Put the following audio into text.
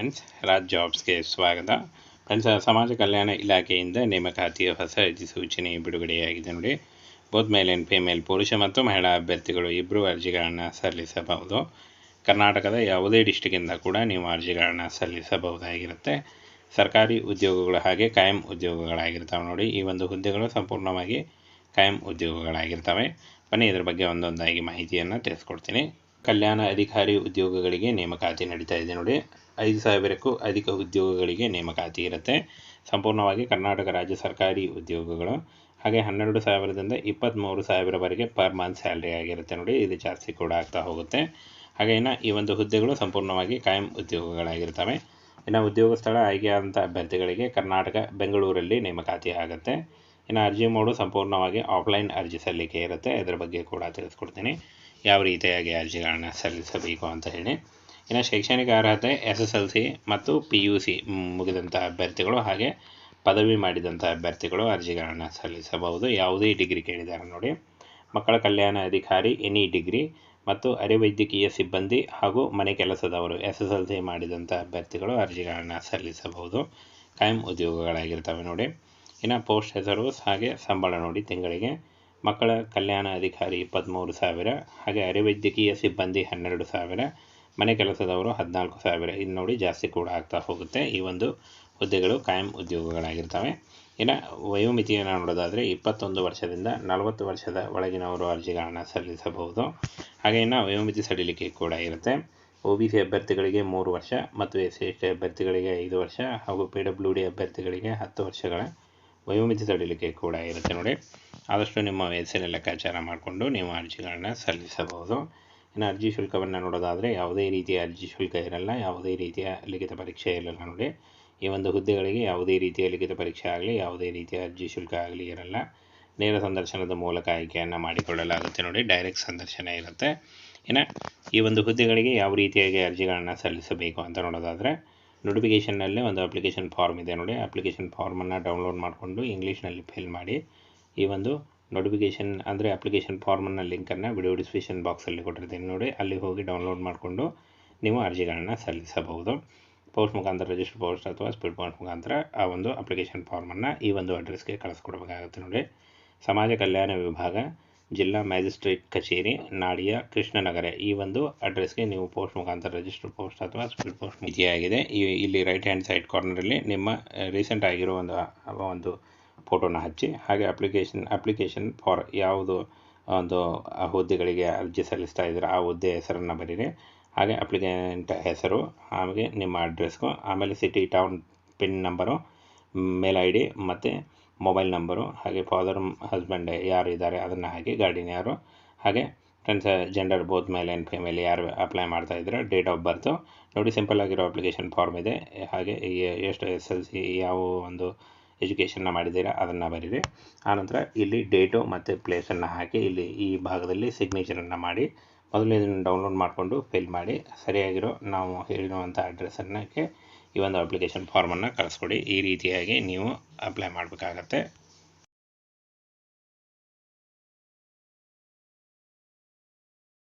Friends Raj ಜಾಬ್ಸ್ಗೆ ಸ್ವಾಗತ. Friends ಸಮಾಜ ಕಲ್ಯಾಣ ಇಲಾಖೆಯಿಂದ ನೇಮಕಾತಿಯ ಹೊಸ ಅಧಿಸೂಚನೆ ಬಿಡುಗಡೆಯಾಗಿದೆ ನೋಡಿ. ಬೋತ್ ಮೇಲ್ ಆ್ಯಂಡ್ ಫಿಮೇಲ್ ಪುರುಷ ಮತ್ತು ಮಹಿಳಾ ಅಭ್ಯರ್ಥಿಗಳು ಇಬ್ಬರು ಅರ್ಜಿಗಳನ್ನು ಸಲ್ಲಿಸಬಹುದು. ಕರ್ನಾಟಕದ ಯಾವುದೇ ಡಿಸ್ಟಿಕ್ಕಿಂದ ಕೂಡ ನೀವು ಅರ್ಜಿಗಳನ್ನು ಸಲ್ಲಿಸಬಹುದಾಗಿರುತ್ತೆ. ಸರ್ಕಾರಿ ಉದ್ಯೋಗಗಳು ಹಾಗೆ ಕಾಯಂ ಉದ್ಯೋಗಗಳಾಗಿರ್ತವೆ ನೋಡಿ. ಈ ಒಂದು ಹುದ್ದೆಗಳು ಸಂಪೂರ್ಣವಾಗಿ ಕಾಯಂ ಉದ್ಯೋಗಗಳಾಗಿರ್ತವೆ. ಬನ್ನಿ, ಇದರ ಬಗ್ಗೆ ಒಂದೊಂದಾಗಿ ಮಾಹಿತಿಯನ್ನು ತಿಳಿಸ್ಕೊಡ್ತೀನಿ. ಕಲ್ಯಾಣ ಅಧಿಕಾರಿ ಉದ್ಯೋಗಗಳಿಗೆ ನೇಮಕಾತಿ ನಡೀತಾ ಇದೆ ನೋಡಿ. ಐದು ಸಾವಿರಕ್ಕೂ ಅಧಿಕ ಉದ್ಯೋಗಗಳಿಗೆ ನೇಮಕಾತಿ ಇರುತ್ತೆ. ಸಂಪೂರ್ಣವಾಗಿ ಕರ್ನಾಟಕ ರಾಜ್ಯ ಸರ್ಕಾರಿ ಉದ್ಯೋಗಗಳು. ಹಾಗೆ ಹನ್ನೆರಡು ಸಾವಿರದಿಂದ ಇಪ್ಪತ್ತ್ಮೂರು ಸಾವಿರವರೆಗೆ ಪರ್ ಮಂತ್ ಸ್ಯಾಲ್ರಿ ಆಗಿರುತ್ತೆ ನೋಡಿ, ಇದು ಜಾಸ್ತಿ ಕೂಡ ಆಗ್ತಾ ಹೋಗುತ್ತೆ. ಹಾಗೆ ಇನ್ನು ಈ ಒಂದು ಹುದ್ದೆಗಳು ಸಂಪೂರ್ಣವಾಗಿ ಕಾಯಂ ಉದ್ಯೋಗಗಳಾಗಿರ್ತವೆ. ಇನ್ನು ಉದ್ಯೋಗ ಸ್ಥಳ ಆಯ್ಕೆಯಾದಂಥ ಅಭ್ಯರ್ಥಿಗಳಿಗೆ ಕರ್ನಾಟಕ, ಬೆಂಗಳೂರಲ್ಲಿ ನೇಮಕಾತಿ ಆಗುತ್ತೆ. ಇನ್ನು ಅರ್ಜಿ ಮೋಡು ಸಂಪೂರ್ಣವಾಗಿ ಆಫ್ಲೈನ್ ಅರ್ಜಿ ಸಲ್ಲಿಕೆ ಇರುತ್ತೆ. ಇದರ ಬಗ್ಗೆ ಕೂಡ ತಿಳಿಸ್ಕೊಡ್ತೀನಿ. ಯಾವ ರೀತಿಯಾಗಿ ಅರ್ಜಿಗಳನ್ನು ಸಲ್ಲಿಸಬೇಕು ಅಂತ ಹೇಳಿ. ಇನ್ನು ಶೈಕ್ಷಣಿಕ ಅರ್ಹತೆ ಎಸ್ ಎಸ್ ಎಲ್ ಸಿ ಮತ್ತು ಪಿ ಯು ಸಿ ಮುಗಿದಂಥ ಅಭ್ಯರ್ಥಿಗಳು ಹಾಗೆ ಪದವಿ ಮಾಡಿದಂಥ ಅಭ್ಯರ್ಥಿಗಳು ಅರ್ಜಿಗಳನ್ನು ಸಲ್ಲಿಸಬಹುದು. ಯಾವುದೇ ಡಿಗ್ರಿ ಕೇಳಿದ್ದಾರೆ ನೋಡಿ. ಮಕ್ಕಳ ಕಲ್ಯಾಣ ಅಧಿಕಾರಿ ಎನಿ ಡಿಗ್ರಿ ಮತ್ತು ಅರೆವೈದ್ಯಕೀಯ ಸಿಬ್ಬಂದಿ ಹಾಗೂ ಮನೆ ಕೆಲಸದವರು ಎಸ್ ಎಸ್ ಎಲ್ ಸಿ ಮಾಡಿದಂಥ ಅಭ್ಯರ್ಥಿಗಳು ಅರ್ಜಿಗಳನ್ನು ಸಲ್ಲಿಸಬಹುದು. ಕಾಯಂ ಉದ್ಯೋಗಗಳಾಗಿರ್ತವೆ ನೋಡಿ. ಇನ್ನು ಪೋಸ್ಟ್ ಹೆಸರು ಹಾಗೆ ಸಂಬಳ ನೋಡಿ ತಿಂಗಳಿಗೆ. ಮಕ್ಕಳ ಕಲ್ಯಾಣ ಅಧಿಕಾರಿ ಇಪ್ಪತ್ತ್ಮೂರು ಸಾವಿರ, ಹಾಗೆ ಅರೆವೈದ್ಯಕೀಯ ಸಿಬ್ಬಂದಿ ಹನ್ನೆರಡು ಸಾವಿರ ಮನೆ ಕೆಲಸದವರು ಹದಿನಾಲ್ಕು ಸಾವಿರ. ಇಲ್ಲಿ ನೋಡಿ ಜಾಸ್ತಿ ಕೂಡ ಆಗ್ತಾ ಹೋಗುತ್ತೆ. ಈ ಒಂದು ಹುದ್ದೆಗಳು ಕಾಯಂ ಉದ್ಯೋಗಗಳಾಗಿರ್ತವೆ. ಇನ್ನು ವಯೋಮಿತಿಯನ್ನು ನೋಡೋದಾದರೆ ಇಪ್ಪತ್ತೊಂದು ವರ್ಷದಿಂದ ನಲವತ್ತು ವರ್ಷದ ಒಳಗಿನವರು ಅರ್ಜಿಗಳನ್ನು ಸಲ್ಲಿಸಬಹುದು. ಹಾಗೆ ಇನ್ನು ವಯೋಮಿತಿ ಸಡಿಲಿಕೆ ಕೂಡ ಇರುತ್ತೆ. ಒ ಬಿ ಸಿ ಅಭ್ಯರ್ಥಿಗಳಿಗೆ ಮೂರು ವರ್ಷ ಮತ್ತು ಎಸ್ ಸಿ ಎಸ್ ಟಿ ಅಭ್ಯರ್ಥಿಗಳಿಗೆ ಐದು ವರ್ಷ ಹಾಗೂ ಪಿ ಡಬ್ಲ್ಯೂ ಡಿ ಅಭ್ಯರ್ಥಿಗಳಿಗೆ ಹತ್ತು ವರ್ಷಗಳ ವಯೋಮಿತಿ ಸಡಿಲಿಕೆ ಕೂಡ ಇರುತ್ತೆ ನೋಡಿ. ಆದಷ್ಟು ನಿಮ್ಮ ವಯಸ್ಸಿನ ಲೆಕ್ಕಾಚಾರ ಮಾಡಿಕೊಂಡು ನೀವು ಅರ್ಜಿಗಳನ್ನ ಸಲ್ಲಿಸಬಹುದು. ಇನ್ನು ಅರ್ಜಿ ಶುಲ್ಕವನ್ನು ನೋಡೋದಾದರೆ ಯಾವುದೇ ರೀತಿಯ ಅರ್ಜಿ ಶುಲ್ಕ ಇರಲ್ಲ, ಯಾವುದೇ ರೀತಿಯ ಲಿಖಿತ ಪರೀಕ್ಷೆ ಇರಲ್ಲ ನೋಡಿ. ಈ ಒಂದು ಹುದ್ದೆಗಳಿಗೆ ಯಾವುದೇ ರೀತಿಯ ಲಿಖಿತ ಪರೀಕ್ಷೆ ಆಗಲಿ, ಯಾವುದೇ ರೀತಿಯ ಅರ್ಜಿ ಶುಲ್ಕ ಆಗಲಿ ಇರಲ್ಲ. ನೇರ ಸಂದರ್ಶನದ ಮೂಲಕ ಆಯ್ಕೆಯನ್ನು ಮಾಡಿಕೊಳ್ಳಲಾಗುತ್ತೆ ನೋಡಿ, ಡೈರೆಕ್ಟ್ ಸಂದರ್ಶನ ಇರುತ್ತೆ. ಇನ್ನು ಈ ಒಂದು ಹುದ್ದೆಗಳಿಗೆ ಯಾವ ರೀತಿಯಾಗಿ ಅರ್ಜಿಗಳನ್ನು ಸಲ್ಲಿಸಬೇಕು ಅಂತ ನೋಡೋದಾದರೆ ನೋಟಿಫಿಕೇಷನ್ನಲ್ಲೇ ಒಂದು ಅಪ್ಲಿಕೇಶನ್ ಫಾರ್ಮ್ ಇದೆ ನೋಡಿ. ಅಪ್ಲಿಕೇಶನ್ ಫಾರ್ಮನ್ನು ಡೌನ್ಲೋಡ್ ಮಾಡಿಕೊಂಡು ಇಂಗ್ಲೀಷ್ನಲ್ಲಿ ಫಿಲ್ ಮಾಡಿ ಈ ಒಂದು ನೋಟಿಫಿಕೇಷನ್ ಅಂದರೆ ಅಪ್ಲಿಕೇಶನ್ ಫಾರ್ಮನ್ನು ಲಿಂಕನ್ನು ವಿಡಿಯೋ ಡಿಸ್ಕ್ರಿಪ್ಷನ್ ಬಾಕ್ಸಲ್ಲಿ ಕೊಟ್ಟಿರ್ತೀನಿ ನೋಡಿ. ಅಲ್ಲಿ ಹೋಗಿ ಡೌನ್ಲೋಡ್ ಮಾಡಿಕೊಂಡು ನೀವು ಅರ್ಜಿಗಳನ್ನು ಸಲ್ಲಿಸಬಹುದು. ಪೋಸ್ಟ್ ಮುಖಾಂತರ ರಿಜಿಸ್ಟರ್ ಪೋಸ್ಟ್ ಅಥವಾ ಸ್ಪೀಡ್ ಪೋಸ್ಟ್ ಮುಖಾಂತರ ಆ ಒಂದು ಅಪ್ಲಿಕೇಶನ್ ಫಾರ್ಮನ್ನು ಈ ಒಂದು ಅಡ್ರೆಸ್ಗೆ ಕಳಿಸ್ಕೊಡ್ಬೇಕಾಗುತ್ತೆ ನೋಡಿ. ಸಮಾಜ ಕಲ್ಯಾಣ ವಿಭಾಗ, ಜಿಲ್ಲಾ ಮ್ಯಾಜಿಸ್ಟ್ರೇಟ್ ಕಚೇರಿ, ನಾಡಿಯ ಕೃಷ್ಣನಗರ ಈ ಒಂದು ಅಡ್ರೆಸ್ಗೆ ನೀವು ಪೋಸ್ಟ್ ಮುಖಾಂತರ ರಿಜಿಸ್ಟರ್ ಪೋಸ್ಟ್ ಅಥವಾ ಸ್ಪೀಡ್ ಪೋಸ್ಟ್ ಮಿತಿಯಾಗಿದೆ ಈ ಇಲ್ಲಿ ರೈಟ್ ಹ್ಯಾಂಡ್ ಸೈಡ್ ಕಾರ್ನರಲ್ಲಿ ನಿಮ್ಮ ರೀಸೆಂಟ್ ಆಗಿರೋ ಒಂದು ಒಂದು ಫೋಟೋನ ಹಚ್ಚಿ, ಹಾಗೆ ಅಪ್ಲಿಕೇಶನ್ ಅಪ್ಲಿಕೇಶನ್ ಫಾರ್ ಯಾವುದು ಒಂದು ಹುದ್ದೆಗಳಿಗೆ ಅರ್ಜಿ ಸಲ್ಲಿಸ್ತಾ ಇದ್ದೀರ, ಆ ಹುದ್ದೆ ಹೆಸರನ್ನು ಬರೀರಿ. ಹಾಗೆ ಅಪ್ಲಿಕೆಂಟ್ ಹೆಸರು ಹಾಗೆ ನಿಮ್ಮ ಅಡ್ರೆಸ್ಗು ಆಮೇಲೆ city town pin number mail I D ಮತ್ತು ಮೊಬೈಲ್ ನಂಬರು ಹಾಗೆ ಫಾದರ್ ಹಸ್ಬೆಂಡ್ ಯಾರು ಇದ್ದಾರೆ ಅದನ್ನು ಹಾಕಿ ಗಾಡಿನ ಯಾರು, ಹಾಗೆ friends gender both male and female ಯಾರು ಅಪ್ಲೈ ಮಾಡ್ತಾ ಇದ್ದಾರೆ ಡೇಟ್ ಆಫ್ ಬರ್ತು ನೋಡಿ ಸಿಂಪಲ್ ಆಗಿರೋ ಅಪ್ಲಿಕೇಶನ್ ಫಾರ್ಮ್ ಇದೆ. ಹಾಗೆ ಎಷ್ಟು ಎಸ್ ಎಲ್ ಸಿ ಯಾವ ಒಂದು ಎಜುಕೇಷನ್ನ ಮಾಡಿದ್ದೀರಾ, ಅದನ್ನು ಬರೀರಿ. ಆನಂತರ ಇಲ್ಲಿ ಡೇಟು ಮತ್ತು ಪ್ಲೇಸನ್ನು ಹಾಕಿ, ಇಲ್ಲಿ ಈ ಭಾಗದಲ್ಲಿ ಸಿಗ್ನೇಚರನ್ನು ಮಾಡಿ ಮೊದಲು ಇದನ್ನು ಡೌನ್ಲೋಡ್ ಮಾಡಿಕೊಂಡು ಫಿಲ್ ಮಾಡಿ, ಸರಿಯಾಗಿರೋ ನಾವು ಹೇಳಿರುವಂಥ ಅಡ್ರೆಸ್ಸನ್ನಕ್ಕೆ ಈ ಒಂದು ಅಪ್ಲಿಕೇಶನ್ ಫಾರ್ಮನ್ನು ಕಳಿಸ್ಕೊಡಿ. ಈ ರೀತಿಯಾಗಿ ನೀವು ಅಪ್ಲೈ ಮಾಡಬೇಕಾಗತ್ತೆ.